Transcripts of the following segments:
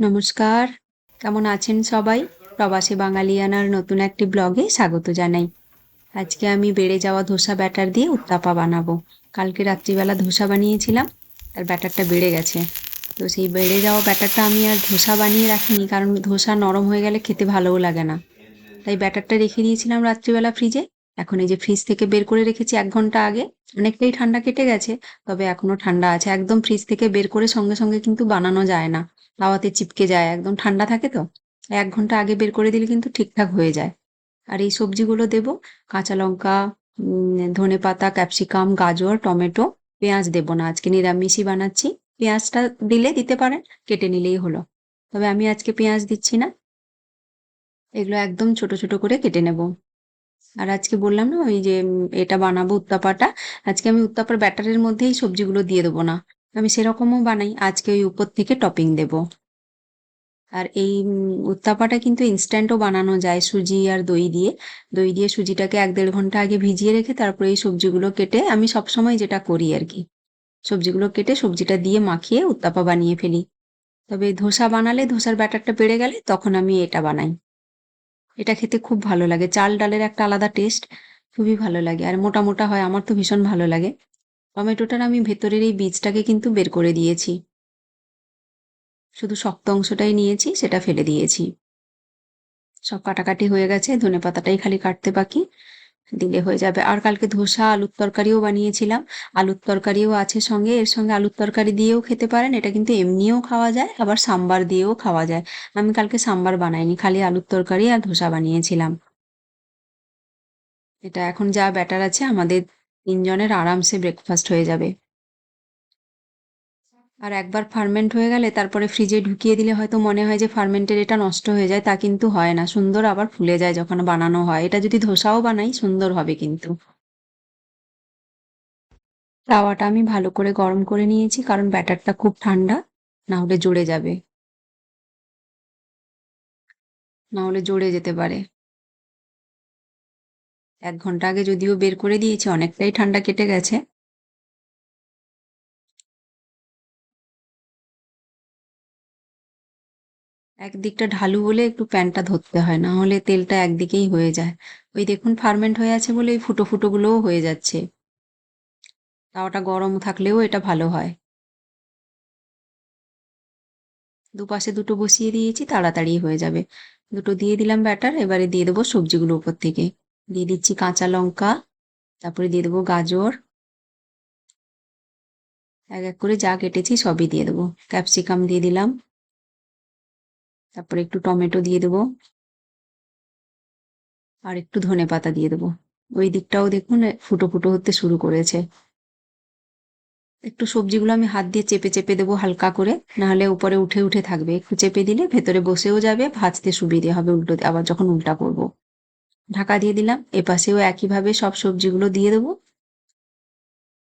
নমস্কার। কেমন আছেন সবাই? প্রবাসী বাঙালিয়ানার নতুন একটি ব্লগে স্বাগত জানাই। আজকে আমি বেড়ে যাওয়া ধোসা ব্যাটার দিয়ে উত্তাপা বানাবো। কালকে রাত্রিবেলা ধোসা বানিয়েছিলাম তার ব্যাটারটা বেড়ে গেছে। তো সেই বেড়ে যাওয়া ব্যাটারটা আমি আর ধোসা বানিয়ে রাখিনি, কারণ ধোসা নরম হয়ে গেলে খেতে ভালোও লাগে না। তাই ব্যাটারটা রেখে দিয়েছিলাম রাত্রিবেলা ফ্রিজে। এখন এই যে ফ্রিজ থেকে বের করে রেখেছি এক ঘণ্টা আগে, অনেকটাই ঠান্ডা কেটে গেছে, তবে এখনও ঠান্ডা আছে। একদম ফ্রিজ থেকে বের করে সঙ্গে সঙ্গে কিন্তু বানানো যায় না। হাওয়াতে চিপকে যায়, একদম ঠান্ডা থাকে তো? এক ঘণ্টা আগে বের করে দিলে কিন্তু ঠিকঠাক হয়ে যায়। আর এই সবজিগুলো দেব, কাঁচা লঙ্কা ধনে পাতা ক্যাপসিকাম গাজর, টমেটো, পেঁয়াজ দেব না। আজকে নিরামিষই বানাচ্ছি। পেঁয়াজটা দিলে দিতে পারেন, কেটে নিলেই হলো। তবে আমি আজকে পেঁয়াজ দিচ্ছি না। এগুলো একদম ছোট ছোট করে কেটে নেব। আর আজকে বললাম না, ওই যে এটা বানাবো উত্তাপাটা। আজকে আমি উত্তাপার ব্যাটারের মধ্যেই সবজিগুলো দিয়ে দেবো না। আমি সেরকমও বানাই, আজকে ওই উপর থেকে টপিং দেব। আর এই উত্তাপাটা কিন্তু ইনস্ট্যান্টও বানানো যায় সুজি আর দই দিয়ে। দই দিয়ে সুজিটাকে এক দেড় ঘণ্টা আগে ভিজিয়ে রেখে তারপরে এই সবজিগুলো কেটে আমি সবসময় যেটা করি আর কি, সবজিগুলো কেটে সবজিটা দিয়ে মাখিয়ে উত্তাপা বানিয়ে ফেলি। তবে ধোসা বানালে, ধোসার ব্যাটারটা বেড়ে গেলে তখন আমি এটা বানাই। এটা খেতে খুব ভালো লাগে। চাল ডালের একটা আলাদা টেস্ট খুবই ভালো লাগে। আর মোটা মোটা হয়, আমার তো ভীষণ ভালো লাগে। টমেটোটার আমি ভেতরের এই বীজটাকে কিন্তু বের করে দিয়েছি। শুধু শক্ত অংশটাই নিয়েছি, সেটা ফেলে দিয়েছি। সব কাটাকাটি হয়ে গেছে ধনে পাতাটাই খালি কাটতে বাকি। দিলে হয়ে যাবে। আর কালকে ধোসা, আলুর তরকারিও বানিয়েছিলাম। আলুর তরকারিও আছে সঙ্গে, এর সঙ্গে আলুর তরকারি দিয়েও খেতে পারেন। এটা কিন্তু এমনিও খাওয়া যায়, আবার সাম্বার দিয়েও খাওয়া যায়। আমি কালকে সাম্বার বানাইনি, খালি আলুর তরকারি আর ধোসা বানিয়েছিলাম। এটা এখন যা ব্যাটার আছে, আমাদের তিনজনের আরামসে ব্রেকফাস্ট হয়ে যাবে। আর একবার ফার্মেন্ট হয়ে গেলে তারপরে ফ্রিজে ঢুকিয়ে দিলে হয়তো মনে হয় যে ফার্মেন্টের এটা নষ্ট হয়ে যায়, তা কিন্তু হয় না। সুন্দর আবার ফুলে যায় যখন বানানো হয়। এটা যদি ধোসাও বানাই, সুন্দর হবে কিন্তু। তাওয়াটা আমি ভালো করে গরম করে নিয়েছি, কারণ ব্যাটারটা খুব ঠান্ডা, না হলে জড়ে যাবে। না হলে জড়ে যেতে পারে। এক ঘণ্টা আগে যদিও বের করে দিয়েছি, অনেকটাই ঠান্ডা কেটে গেছে। একদিকটা ঢালু বলে একটু প্যানটা ধরতে হয়, না হলে তেলটা একদিকেই হয়ে যায়। ওই দেখুন ফার্মেন্ট হয়ে আছে বলে ওই ফুটো ফুটোগুলোও হয়ে যাচ্ছে। তাওয়াটা গরম থাকলেও এটা ভালো হয়। দুপাশে দুটো বসিয়ে দিয়েছি, তাড়াতাড়ি হয়ে যাবে। দুটো দিয়ে দিলাম ব্যাটার, এবারে দিয়ে দেবো সবজিগুলো উপর থেকে। দিয়ে দিচ্ছি কাঁচা লঙ্কা, তারপরে দিয়ে দেবো গাজর। এক এক করে যা কেটেছি সবই দিয়ে দেবো। ক্যাপসিকাম দিয়ে দিলাম। তারপরে একটু টমেটো দিয়ে দেবো। আর একটু ধনে পাতা দিয়ে দেবো। ওই দিকটাও দেখুন ফুটো ফুটো হতে শুরু করেছে। একটু সবজিগুলো আমি হাত দিয়ে চেপে চেপে দেবো হালকা করে, নাহলে উপরে উঠে উঠে থাকবে। একটু চেপে দিলে ভেতরে বসেও যাবে, ভাজতে সুবিধে হবে, উল্টো আবার যখন উল্টা করব। ঢাকা দিয়ে দিলাম, এপাশেও একইভাবে সব সবজিগুলো দিয়ে দেবো।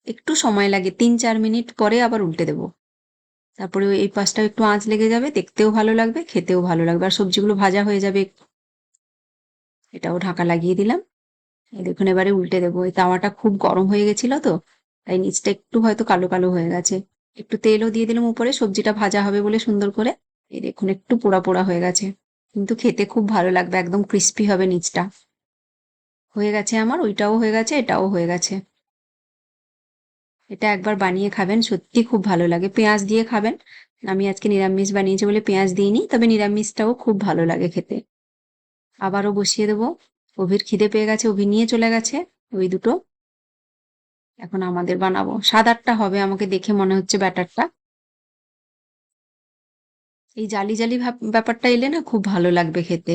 একটু সময় লাগে, তিন চার মিনিট পরে আবার উল্টে দেবো। তারপরে এই পাশটাও একটু আঁচ লেগে যাবে, দেখতেও ভালো লাগবে, খেতেও ভালো লাগবে। আর সবজিগুলো ভাজা হয়ে যাবে। এটাও ঢাকা লাগিয়ে দিলাম। এই দেখুন, এবারে উল্টে দেবো। এই তাওয়াটা খুব গরম হয়ে গেছিল তো, তাই নিচটা একটু হয়তো কালো কালো হয়ে গেছে। একটু তেলও দিয়ে দিলাম উপরে, সবজিটা ভাজা হবে বলে সুন্দর করে। এই দেখুন, একটু পোড়া পোড়া হয়ে গেছে। কিন্তু খেতে খুব ভালো লাগবে, একদম ক্রিস্পি হবে নিচটা। হয়ে গেছে আমার, ওইটাও হয়ে গেছে, এটাও হয়ে গেছে। এটা একবার বানিয়ে খাবেন, সত্যি খুব ভালো লাগে। পেঁয়াজ দিয়ে খাবেন। আমি আজকে নিরামিষ বানিয়েছি বলে পেঁয়াজ দিইনি, তবে নিরামিষটাও খুব ভালো লাগে খেতে। আবারও বসিয়ে দেবো। অভির খিদে পেয়ে গেছে অভি নিয়ে চলে গেছে, ওই দুটো। এখন আমাদের বানাবো। সাত আটটা হবে, আমাকে দেখে মনে হচ্ছে ব্যাটারটা। এই জালি জালি ব্যাপারটা এলে না খুব ভালো লাগবে খেতে।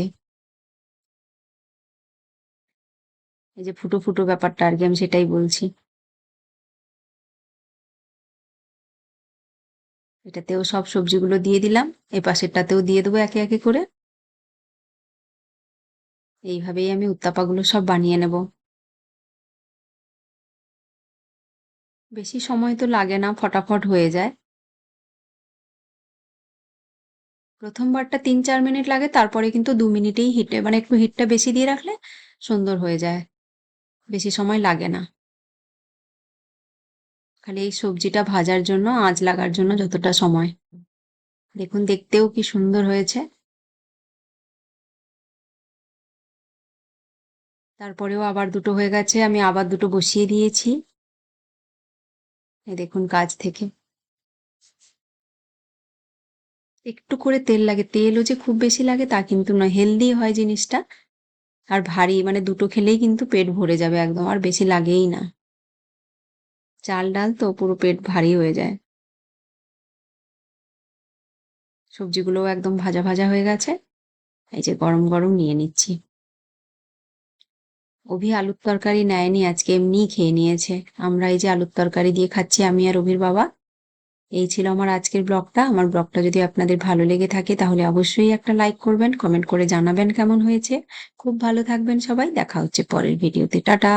এই যে ফুটো ফুটো ব্যাপারটা আর কি, আমি সেটাই বলছি। এটাতেও সব সবজিগুলো দিয়ে দিলাম। এ পাশেরটাতেও দিয়ে দেবো একে একে করে। এইভাবেই আমি উত্তাপাগুলো সব বানিয়ে নেব। বেশি সময় তো লাগে না, ফটাফট হয়ে যায়। প্রথমবারটা তিন চার মিনিট লাগে, তারপরে কিন্তু দু মিনিটেই হিটে মানে একটু হিটটা বেশি দিয়ে রাখলে সুন্দর হয়ে যায়। বেশি সময় লাগে না। খালি এই সবজিটা ভাজার জন্য, আঁচ লাগার জন্য যতটা সময়। দেখুন, দেখতেও কি সুন্দর হয়েছে। তারপরেও আবার দুটো হয়ে গেছে, আমি আবার দুটো বসিয়ে দিয়েছি। দেখুন কাজ থেকে। একটু করে তেল লাগে, তেলও যে খুব বেশি লাগে তা কিন্তু নয়, হেলদি হয় জিনিসটা। আর ভারী মানে দুটো খেলেই কিন্তু পেট ভরে যাবে একদম, আর বেশি লাগেই না। চাল ডাল তো পুরো পেট ভারী হয়ে যায়। সবজিগুলোও একদম ভাজা ভাজা হয়ে গেছে। এই যে গরম গরম নিয়ে নিচ্ছি। অভি আলুর তরকারি নেয়নি, আজকে এমনিই খেয়ে নিয়েছে। আমরা এই যে আলুর তরকারি দিয়ে খাচ্ছি, আমি আর অভির বাবা। এই ছিল আমার আজকের ব্লগটা। আমার ব্লগটা যদি আপনাদের ভালো লেগে থাকে, তাহলে অবশ্যই একটা লাইক করবেন, কমেন্ট করে জানাবেন কেমন হয়েছে। খুব ভালো থাকবেন সবাই, দেখা হচ্ছে পরের ভিডিওতে। টাটা!